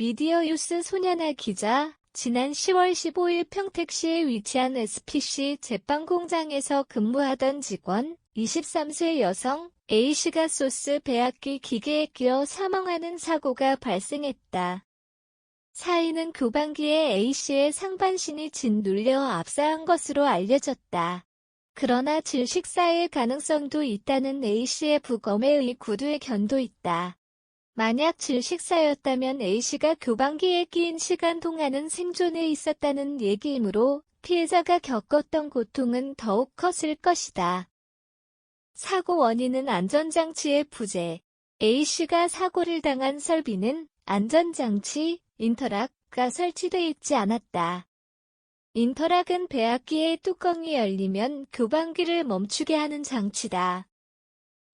미디어 유스 소년아 기자, 지난 10월 15일 평택시에 위치한 SPC 제빵공장에서 근무하던 직원 23세 여성 A씨가 소스 배합기 기계에 끼어 사망하는 사고가 발생했다. 사인은 교반기에 A씨의 상반신이 짓눌려 압사한 것으로 알려졌다. 그러나 질식사의 가능성도 있다는 A씨의 부검에 의 구두의 견도 있다. 만약 질식사였다면 A씨가 교반기에 끼인 시간 동안은 생존해 있었다는 얘기이므로 피해자가 겪었던 고통은 더욱 컸을 것이다. 사고 원인은 안전장치의 부재. A씨가 사고를 당한 설비는 안전장치, 인터락가 설치돼 있지 않았다. 인터락은 배합기의 뚜껑이 열리면 교반기를 멈추게 하는 장치다.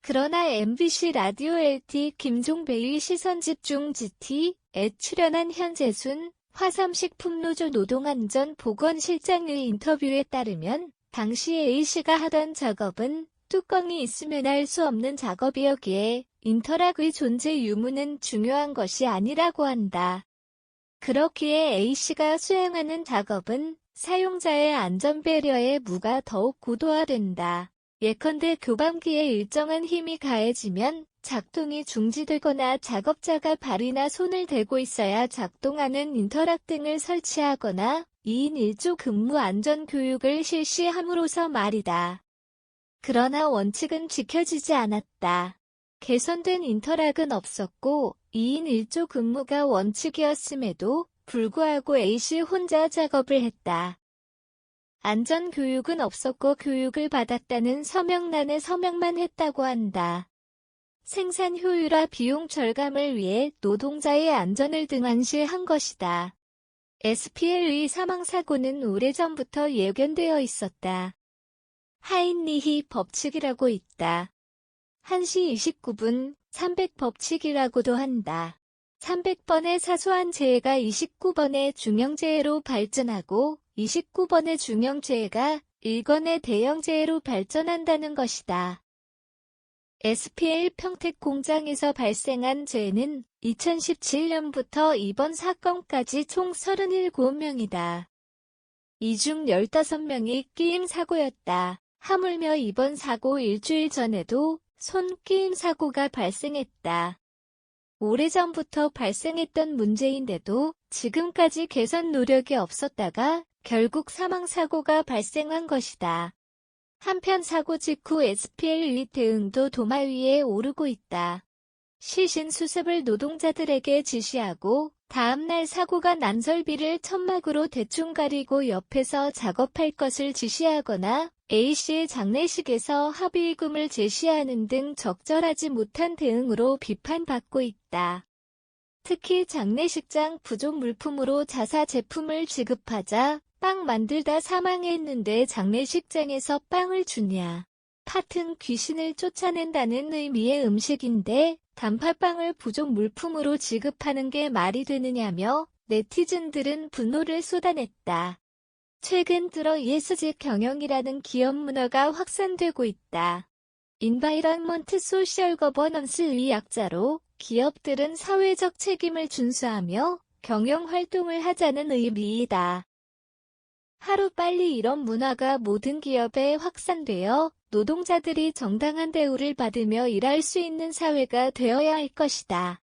그러나 MBC 라디오 LT 김종배의 시선집중 GT에 출연한 현재순 화삼식품노조 노동안전보건실장의 인터뷰에 따르면 당시 A씨가 하던 작업은 뚜껑이 있으면 할 수 없는 작업이었기에 인터락의 존재 유무는 중요한 것이 아니라고 한다. 그렇기에 A씨가 수행하는 작업은 사용자의 안전 배려에 무가 더욱 고도화된다. 예컨대 교반기에 일정한 힘이 가해지면 작동이 중지되거나 작업자가 발이나 손을 대고 있어야 작동하는 인터락 등을 설치하거나 2인 1조 근무 안전 교육을 실시함으로써 말이다. 그러나 원칙은 지켜지지 않았다. 개선된 인터락은 없었고 2인 1조 근무가 원칙이었음에도 불구하고 A씨 혼자 작업을 했다. 안전교육은 없었고 교육을 받았다는 서명란에 서명만 했다고 한다. 생산 효율화 비용 절감을 위해 노동자의 안전을 등한시한 것이다. SPL의 사망사고는 오래전부터 예견되어 있었다. 하인리히 법칙이라고 있다. 1시 29분 300 법칙이라고도 한다. 300번의 사소한 재해가 29번의 중형재해로 발전하고 29번의 중형재해가 1건의 대형재해로 발전한다는 것이다. SPL 평택 공장에서 발생한 재해는 2017년부터 이번 사건까지 총 37명이다. 이 중 15명이 끼임 사고였다. 하물며 이번 사고 일주일 전에도 손 끼임 사고가 발생했다. 오래전부터 발생했던 문제인데도 지금까지 개선 노력이 없었다가 결국 사망사고가 발생한 것이다. 한편 사고 직후 SPL 대응도 도마 위에 오르고 있다. 시신 수습을 노동자들에게 지시하고 다음날 사고가 난 설비를 천막으로 대충 가리고 옆에서 작업할 것을 지시하거나 A씨의 장례식에서 합의금을 제시하는 등 적절하지 못한 대응으로 비판받고 있다. 특히 장례식장 부족 물품으로 자사 제품을 지급하자 빵 만들다 사망했는데 장례식장에서 빵을 주냐. 팥은 귀신을 쫓아낸다는 의미의 음식인데 단팥빵을 부족 물품으로 지급하는 게 말이 되느냐며 네티즌들은 분노를 쏟아냈다. 최근 들어 예스직 경영이라는 기업 문화가 확산되고 있다. 인바이런먼트 소셜 거버넌스의 약자로 기업들은 사회적 책임을 준수하며 경영 활동을 하자는 의미이다. 하루빨리 이런 문화가 모든 기업에 확산되어 노동자들이 정당한 대우를 받으며 일할 수 있는 사회가 되어야 할 것이다.